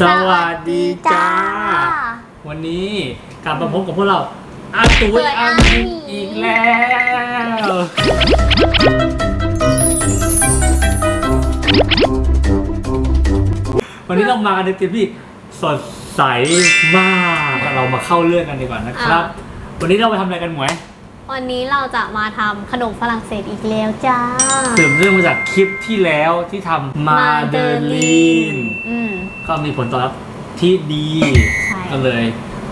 สวัสดีจ้า วันนี้กลับมาพบกับพวกเราอาตุยอามีอีกแล้ว วันนี้เรามากันในทีมที่สดใสมาก เรามาเข้าเรื่องกันดีกว่านะครับ วันนี้เราไปทำอะไรกันหมวย วันนี้เราจะมาทำขนมฝรั่งเศสอีกแล้วจ้าสืบเรื่องมาจากคลิปที่แล้วที่ทำมาเดลีนอืม ก็มีผลตอบรับที่ดีใช่ ก็เลย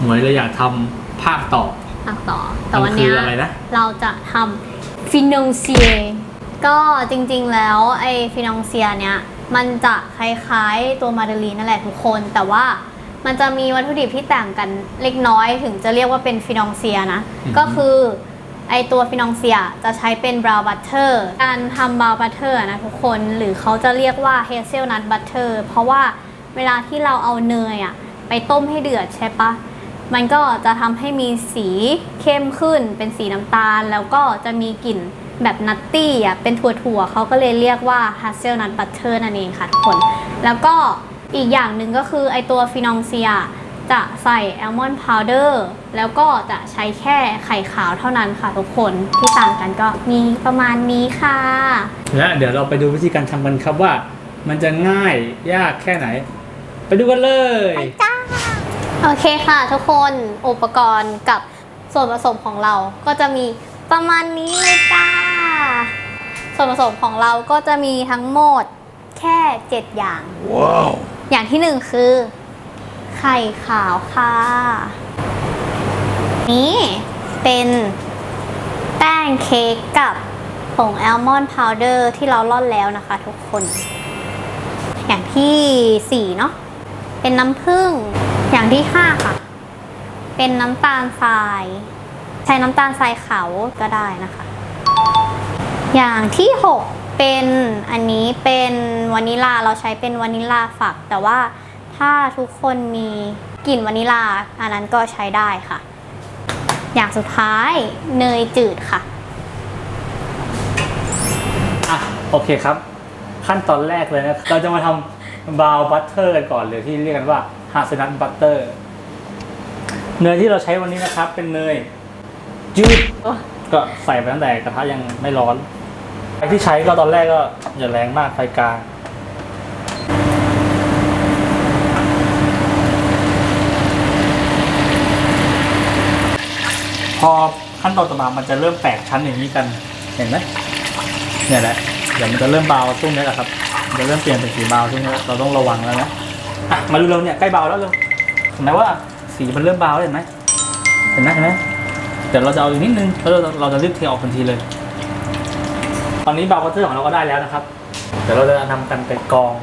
หมวยเลยอยากทำภาคต่ออักต่อ แต่วันเนี้ยมันคืออะไรนะ เราจะทำฟินองเซียก็จริงๆแล้วไอ้ฟินองเซียเนี้ยมันจะคล้ายๆตัวมาเดลีนนั่นแหละทุกคน แต่ว่ามันจะมีวัตถุดิบที่ต่างกันเล็กน้อยถึงจะเรียกว่าเป็นฟินองเซียนะก็คือไอตัวฟินองเซียจะใช้เป็นบราวน์บัตเตอร์การทำบราวน์บัตเตอร์นะทุกคนหรือเขาจะเรียกว่าเฮเซลนัทบัตเตอร์เพราะว่า เวลาที่เราเอาเนยอะไปต้มให้เดือดใช่ปะมันก็จะทำให้มีสีเข้มขึ้น เป็นสีน้ำตาล แล้วก็จะมีกลิ่นแบบนัตตี้อะเป็นถั่วๆเขาก็เลยเรียกว่าฮัสเซลนัทบัตเตอร์นั่นเองค่ะทุกคน แล้วก็อีกอย่างหนึ่งก็คือไอตัวฟินองเซียจะใส่แอลมอนด์พาวเดอร์แล้วก็จะใช้แค่ไข่ขาวเท่านั้นค่ะทุกคนที่ต่างกันก็มีประมาณนี้ค่ะ และเดี๋ยวเราไปดูวิธีการทำกันครับว่า มันจะง่ายยากแค่ไหน ไปดูกันเลยโอเคค่ะทุกคนอุปกรณ์กับส่วนผสมของเราก็จะมีประมาณนี้เลยจ้า ส่วนผสมของเราก็จะมีทั้งหมดแค่ 7 อย่างอย่างที่หนึ่งคือ ไข่ขาวค่ะ นี่เป็นแป้งเค้กกับผงแอลมอนด์พาวเดอร์ที่เราร่อนแล้วนะคะทุกคน อย่างที่สี่เนาะ เป็นน้ำผึ้งอย่างที่ห้าค่ะ เป็นน้ำตาลทราย ใช้น้ำตาลทรายขาวก็ได้นะคะ อย่างที่หกเป็นอันนี้เป็นวานิลาเราใช้เป็นวานิลาฝัก แต่ว่าถ้าทุกคนมีกลิ่นวานิลาอันนั้นก็ใช้ได้ค่ะ อย่างสุดท้ายเนยจืดค่ะอะโอเคครับ ขั้นตอนแรกเลยนะเราจะมาทำ บราวน์บัตเตอร์กันก่อนเลยที่เรียกกันว่าฮาสนัทบัตเตอร์เนยที่เราใช้วันนี้นะครับ เป็นเนยจืดก็ใส่ไปตั้งแต่กระทะยังไม่ร้อนไฟที่ใช้ก็ตอนแรกก็อย่าแรงมากไฟกลางพอขั้นตอนต่อมามันจะเริ่มแตกชั้นอย่างนี้กัน เห็นไหมเนี่ยแหละเดี๋ยวมันจะเริ่มเบาช่วงนี้แหละครับมัน จะเริ่มเปลี่ยนเป็นสีเบาใช่วงนี้เราต้องระวังแล้วนะอะมาดูเร็วเนี่ยใกล้เบาแล้วเร็วเห็นไหมว่าสีมันเริ่มเบาแล้วเห็นไหมเห็นไหมเห็นไหมเดี๋ยวเราจะเอาอีกนิดนึงแล้วเราเราจะรีบเทออกทันทีเลย ตอนนี้เบาคัตเตอร์ของเราก็ได้แล้วนะครับ เดี๋ยวเราจะนำกันไปกอง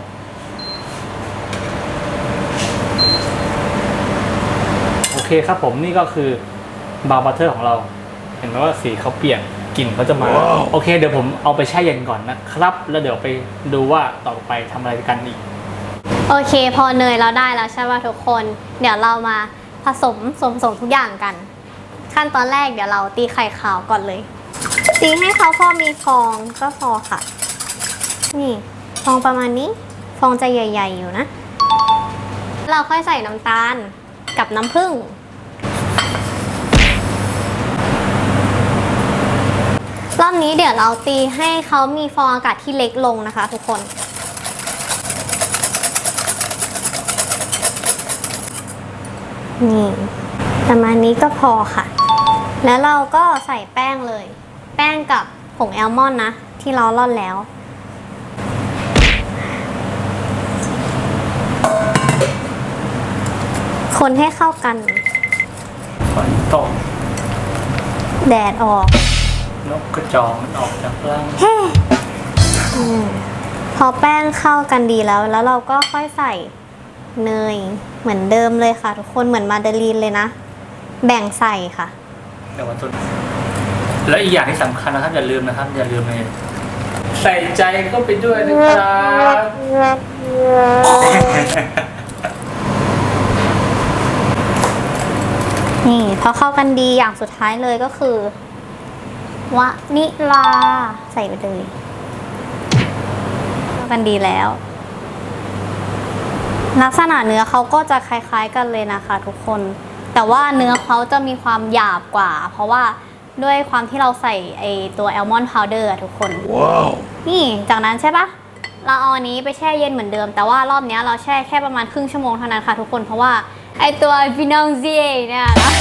โอเคครับผมนี่ก็คือ บาร์บัตเตอร์ของเรา เห็นไหมว่าสีเขาเปลี่ยน กลิ่นเขาจะมา โอเคเดี๋ยวผมเอาไปแช่เย็นก่อนนะครับ แล้วเดี๋ยวไปดูว่าต่อไปทำอะไรกันอีก โอเค พอเนยเราได้แล้วใช่ป่ะทุกคน เดี๋ยวเรามาผสมส่วนผสมทุกอย่างกัน ขั้นตอนแรกเดี๋ยวเราตีไข่ขาวก่อนเลย ตีให้เขาพอมีฟองก็พอค่ะ นี่ฟองประมาณนี้ ฟองจะใหญ่ ๆ อยู่นะ เราค่อยใส่น้ำตาลกับน้ำผึ้ง รอบนี้เดี๋ยวเราตีให้เขามีฟองอากาศที่เล็กลงนะคะ ทุกคน นี่ประมาณนี้ก็พอค่ะ แล้วเราก็ใส่แป้งเลย แป้งกับผงแอลมอนด์นะ ที่เราร่อนแล้ว คนให้เข้ากันฝนตกแดดออก นกกระจอกมันออกจากรังเฮ้อืมพอแป้งเข้ากันดีแล้ว แล้วเราก็ค่อยใส่เนยเหมือนเดิมเลยค่ะ ทุกคนเหมือนมาเดลีนเลยนะ แบ่งใส่ค่ะเดี๋ยววันตุนแล้วอีกอย่างที่สำคัญนะครับ อย่าลืมนะครับ อย่าลืมเลยใส่ใจเข้าไปด้วยนะครับนี่พอเข้ากันดีอย่างสุดท้ายเลยก็คือ วะนิลา ใส่ไปเลยเข้ากันดีแล้ว ลักษณะเนื้อเขาก็จะคล้ายๆกันเลยนะคะ ทุกคน แต่ว่าเนื้อเขาจะมีความหยาบกว่า เพราะว่าด้วยความที่เราใส่ไอตัวแอลมอนด์พาวเดอร์ทุกคนนี่จากนั้นใช่ปะเราเอาอันนี้ไปแช่เย็นเหมือนเดิม แต่ว่ารอบเนี้ยเราแช่แค่ประมาณครึ่งชั่วโมงเท่านั้นค่ะทุกคน เพราะว่าไอตัวฟินองเซียเนี่ยนะ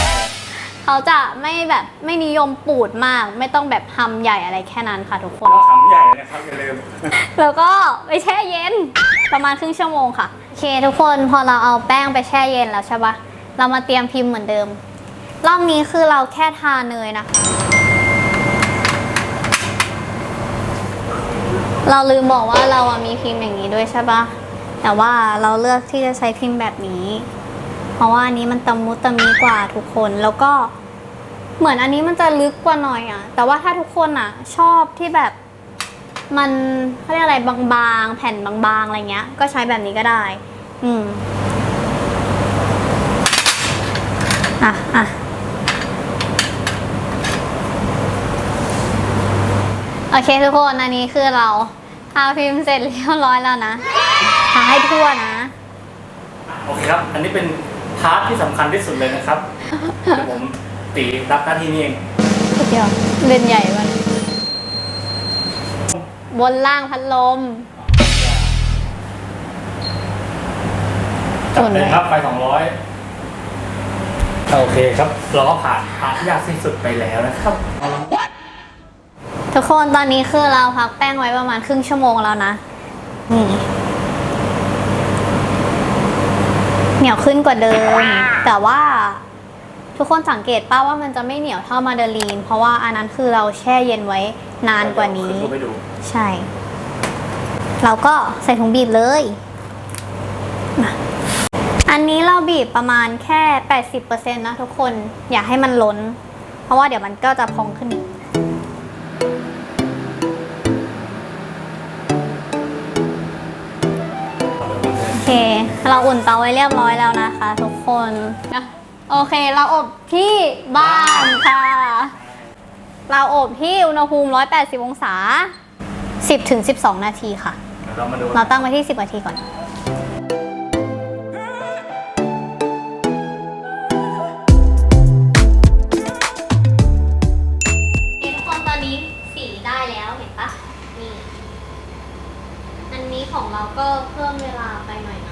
เขาจะไม่แบบไม่นิยมปูดมาก ไม่ต้องแบบทำใหญ่อะไรแค่นั้นค่ะทุกคน เราขังใหญ่นะครับอย่าลืม แล้วก็ไปแช่เย็นประมาณครึ่งชั่วโมงค่ะโอเค ทุกคนพอเราเอาแป้งไปแช่เย็นแล้วใช่ปะเรามาเตรียมพิมพ์เหมือนเดิม รอบนี้คือเราแค่ทาเนยนะคะ เราลืมบอกว่าเราอะมีพิมพ์อย่างนี้ด้วยใช่ปะแต่ว่าเราเลือกที่จะใช้พิมพ์แบบนี้เพ ราะว่าอันนี้มันตะมุตะมีกว่าทุกคนแล้วก็เหมือนอันนี้มันจะลึกกว่าหน่อยอะแต่ว่าถ้าทุกคนอะชอบที่แบบมันเขาเรียกอะไรบางๆ แผ่นบางๆอะไรเงี้ย ก็ใช้แบบนี้ก็ได้ อืมอะอะโอเคทุกคนอันนี้คือเราทาพิมพ์เสร็จเรียบร้อยแล้วนะทาให้ทั่วนะ โอเคครับ อันนี้เป็น พาร์ทที่สำคัญที่สุดเลยนะครับเดี๋ยวผมตีรับหน้าที่นี้เองเดี๋ยวเล่นใหญ่มันบนล่างพัดลม จับเลยครับไฟสองร้อยโอเคครับ เราก็ผ่านพาร์ทที่ยากที่สุดไปแล้วนะครับทุกคนตอนนี้คือเราพักแป้งไว้ประมาณครึ่งชั่วโมงแล้วนะนี่ เหนียวขึ้นกว่าเดิม แต่ว่าทุกคนสังเกตป้าว่ามันจะไม่เหนียวเท่ามาเดลีน เพราะว่าอันนั้นคือเราแช่เย็นไว้นานกว่านี้ขึ้รูปไปดูใช่ เราก็ใส่ถุงบีบเลยมาอันนี้เราบีบประมาณแค่ 80%นะทุกคนอย่าให้มันล้น เพราะว่าเดี๋ยวมันก็จะพองขึ้นอีก เคเราอุ่นเตาไว้เรียบร้อยแล้วนะคะ ทุกคนนะโอเค เราอบที่บ้านค่ะ เราอบที่อุณหภูมิ 180 องศา 10ถึง12 นาทีค่ะเดี๋ยวเรามาดูเราตั้งไว้ที่ 10 นาทีก่อน เห็นคนตอนนี้สีได้แล้วเห็นปะนี่ อันนี้ของเราก็เพิ่มเวลาไปหน่อยนะ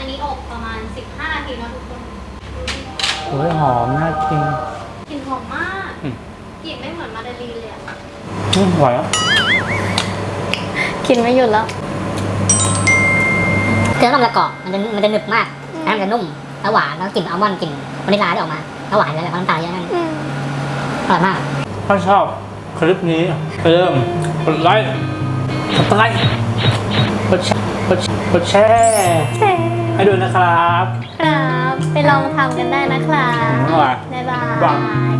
อันนี้อบประมาณ 15นาทีนะทุกคน โอ้ยหอมน่ากิน กลิ่นหอมมากอืม กลิ่นไม่เหมือนมาดาลีนเลยอะอืมไหวอะกินไม่หยุดแล้วคือน้ำละกอกมันจะมันจะหนึบมากแล้วมันจะนุ่มแล้วหวานแล้วกลิ่นอัลมอนด์กลิ่นวานิลลาที่ออกมาแล้วหวานเลยแล้วน้ำตาลเยอะนั่นอร่อยมาก ถ้าชอบคลิปนี้อย่าลืมกดไลค์กดไลค์กดแชร์กดกดแชร์ ให้ด้วยนะครับ ครับ ไปลองทำกันได้นะครับ บ๊ายบาย บ๊ายบาบ๊ายบายย